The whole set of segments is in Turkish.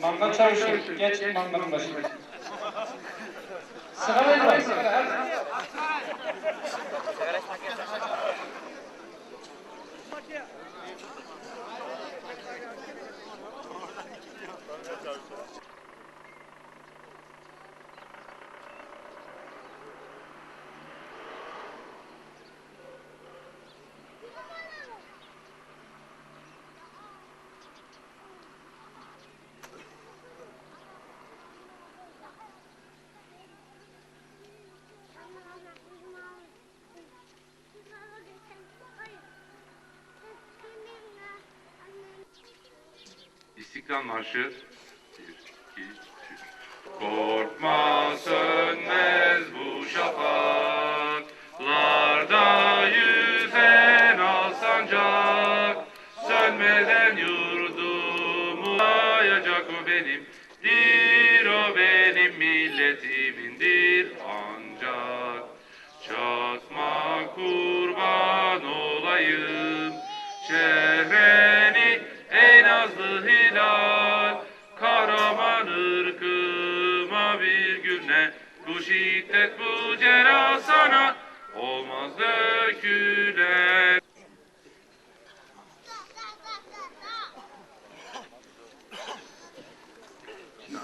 Manga çavuşu, geç manganın başına. Sigara. hadi. İstiklal Marşı. 1, 2, 3 Korkma sönmez bu şafaklarda yüzen al Sönmeden yurdumu ayacak o benim Dir o benim milletimindir şiddet bu cera sana Olmaz dökülen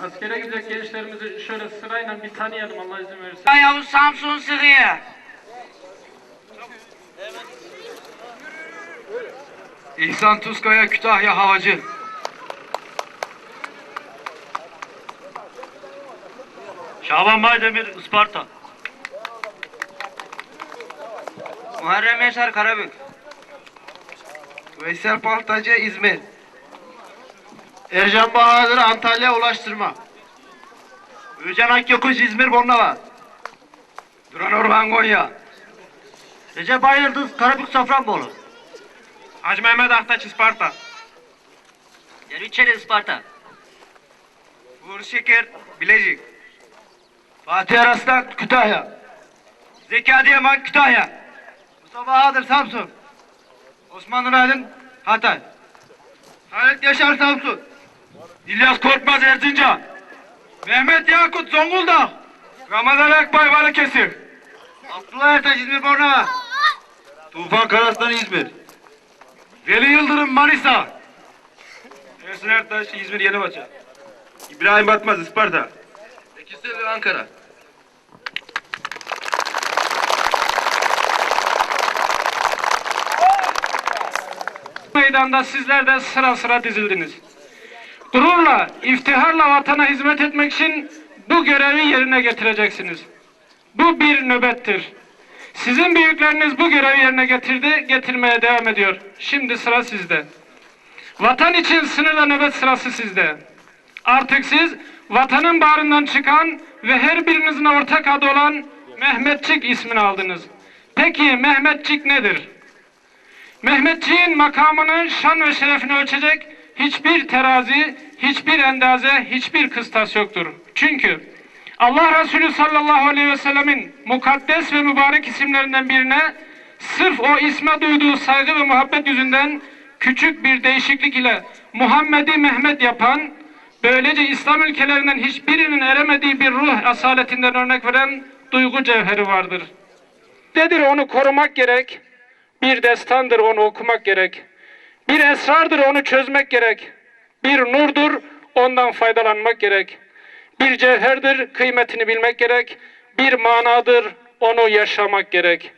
askere gidecek gençlerimizi şöyle sırayla bir tanıyalım Allah izin verirse. Yavuz Samsun Sıkı'ya. İhsan Tuzkaya Kütahya Havacı. Şaban Baydemir Isparta. Muharrem Yaşar Karabük. Veysel Paltacı İzmir. Ercan Bahadır Antalya Ulaştırma. Öcan Akyokuş İzmir Bornova. Duran Orhan Konya. Recep Bayıldız Karabük Safranbolu. Hacı Mehmet Aktaç Isparta. Yeniçeri Isparta. Uğur Şeker Bilecik. Fatih Araslan Kütahya. Zeki Adıyaman Kütahya. Mustafa Bahadır Samsun. Osman Nur Aydın Hatay. Halit Yaşar Samsun. İlyas Korkmaz Erzincan. Mehmet Yakut Zonguldak. Ramazan Akbay Balıkesir. Abdullah Ertaş İzmir Bornova. Tufan Karaslan İzmir. Veli Yıldırım Manisa. Ersin Ertaş İzmir Yenipaça. İbrahim Batmaz Isparta. Ekisel Ankara. Meydanda sizler de sıra sıra dizildiniz. Gururla, iftiharla vatana hizmet etmek için bu görevi yerine getireceksiniz. Bu bir nöbettir. Sizin büyükleriniz bu görevi yerine getirdi, getirmeye devam ediyor. Şimdi sıra sizde. Vatan için sınırla nöbet sırası sizde. Artık siz vatanın bağrından çıkan ve her birinizin ortak adı olan Mehmetçik ismini aldınız. Peki Mehmetçik nedir? Mehmetçiğin makamını, şan ve şerefini ölçecek hiçbir terazi, hiçbir endaze, hiçbir kıstas yoktur. Çünkü Allah Resulü sallallahu aleyhi ve sellemin mukaddes ve mübarek isimlerinden birine sırf o isme duyduğu saygı ve muhabbet yüzünden küçük bir değişiklik ile Muhammed'i Mehmet yapan, böylece İslam ülkelerinden hiçbirinin eremediği bir ruh asaletinden örnek veren duygu cevheri vardır. Nedir onu korumak gerek, bir destandır onu okumak gerek. Bir esrardır onu çözmek gerek. Bir nurdur ondan faydalanmak gerek. Bir cevherdir kıymetini bilmek gerek. Bir manadır onu yaşamak gerek.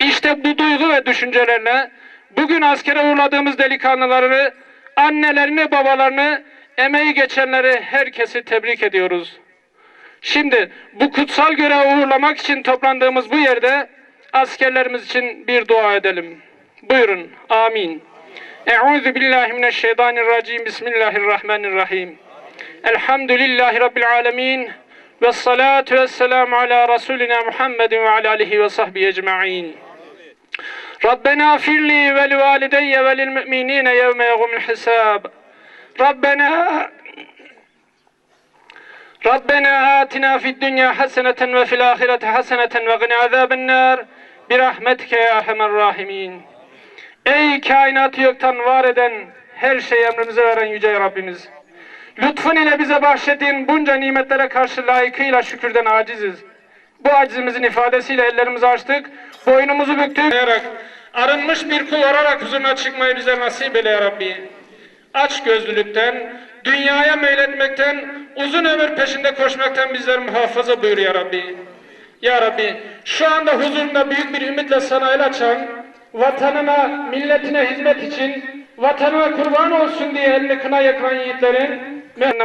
İşte bu duygu ve düşüncelerle bugün askere uğurladığımız delikanlıları, annelerini, babalarını, emeği geçenleri herkesi tebrik ediyoruz. Şimdi bu kutsal görevi uğurlamak için toplandığımız bu yerde askerlerimiz için bir dua edelim. Buyurun. Amin. Euzu billahi mineşşeytanirracim. Bismillahirrahmanirrahim. Elhamdülillahi rabbil alamin. Ve salatu ve selamu ala Resulina Muhammedin ve ala alihi ve sahbihi ecma'in. Rabbena firli ve li valideyye ve lil müminine yevme yegumul hisab. Rabbena Rabbena atina fid dünya haseneten ve fil ahireti haseneten ve gına azaben nar. Bir rahmetike ya erhamer rahimin. Ey kainatı yoktan var eden, her şeyi emrimize veren yüce Rabbimiz. Lütfun ile bize bahşettiğin bunca nimetlere karşı layıkıyla şükürden aciziz. Bu acizimizin ifadesiyle ellerimizi açtık, boynumuzu büktük. Arınmış bir kul olarak huzuruna çıkmayı bize nasip eyle ya Rabbi. Aç gözlülükten, dünyaya meyletmekten, uzun ömür peşinde koşmaktan bizleri muhafaza buyur ya Rabbi. Ya Rabbi, şu anda huzurunda büyük bir ümitle sana el açan, vatanına, milletine hizmet için, vatanına kurban olsun diye elini kına yakan yiğitlerin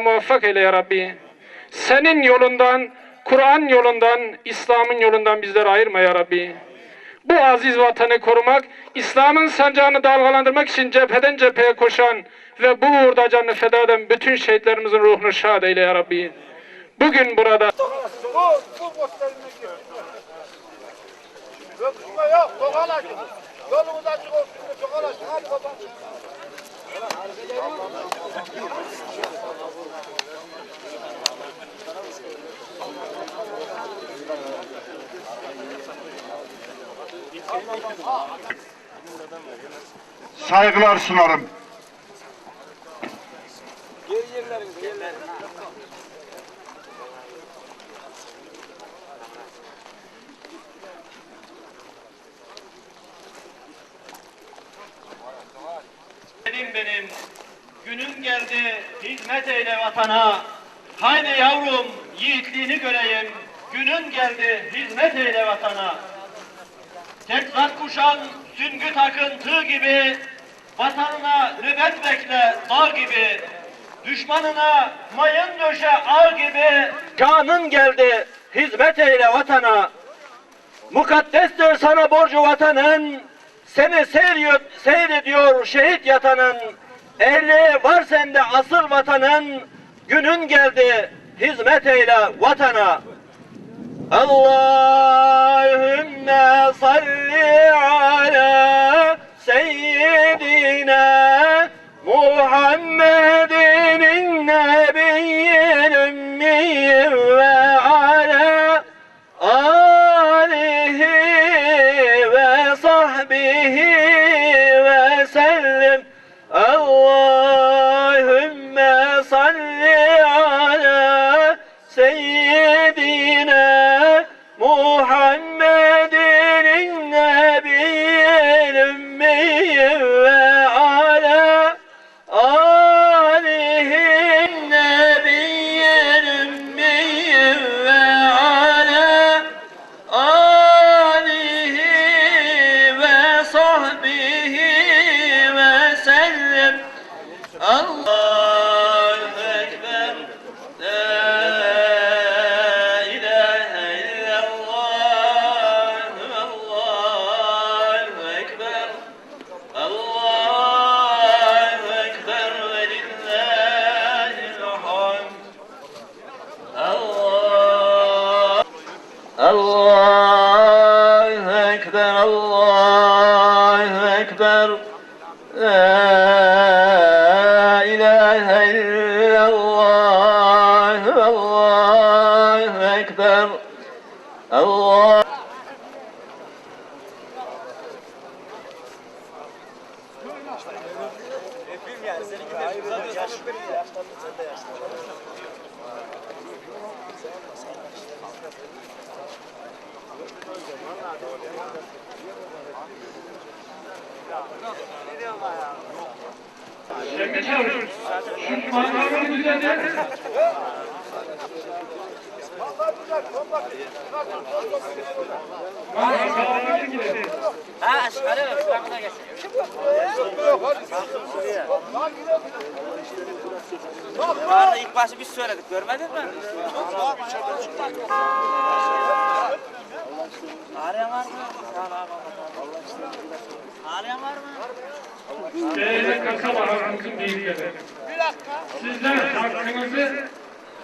muvaffak eyle ya Rabbi. Senin yolundan, Kur'an yolundan, İslam'ın yolundan bizleri ayırma ya Rabbi. Bu aziz vatanı korumak, İslam'ın sancağını dalgalandırmak için cepheden cepheye koşan ve bu uğurda canını feda eden bütün şehitlerimizin ruhunu şad eyle ya Rabbi. Bugün burada. Hadi babam. Saygılar sunarım. Benim benim, günün geldi hizmet eyle vatana. Haydi yavrum yiğitliğini göreyim, günün geldi hizmet eyle vatana. Teksat kuşan süngü takıntı gibi, vatanına nöbet bekle dağ gibi. Düşmanına mayın döşe ağ gibi. Canın geldi hizmet eyle vatana. Mukaddestir sana borcu vatanın, seni seyrediyor, seyrediyor şehit yatanın. Ehli var sende asıl vatanın, günün geldi hizmet eyle vatana. Allahümme ala Ah. Ha aşağıya şuraya gelsin. Yukarıda ilk başı biz söyledik görmedin mi? Arayan var mı? Arayan var mı? Değerli kasabalarımızın büyükleri. Sizler hakkınızı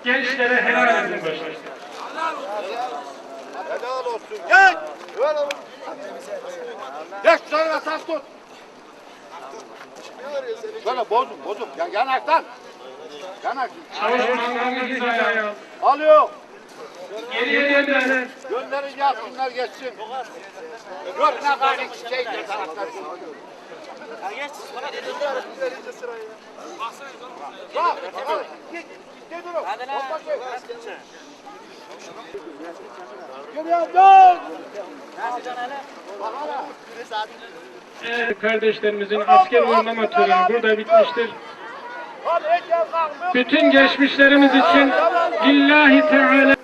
gençlere helal edin başlaştık. Helal olsun. Gel. Ver oğlum. Geç şuraya tas tut. Şöyle bozun bozun. Ya, yanaktan. Yanak. Çavuş mangalını hizaya al. Alıyor. Geriye dönmeler. Gönderin yatsınlar geçsin. Dur ne kadar şey taraftar. Ya geç. Bak. Bak. Git. Git durun. Hadi lan. Evet, kardeşlerimizin asker uğurlama töreni burada bitmiştir. Bütün geçmişlerimiz için lillahi teala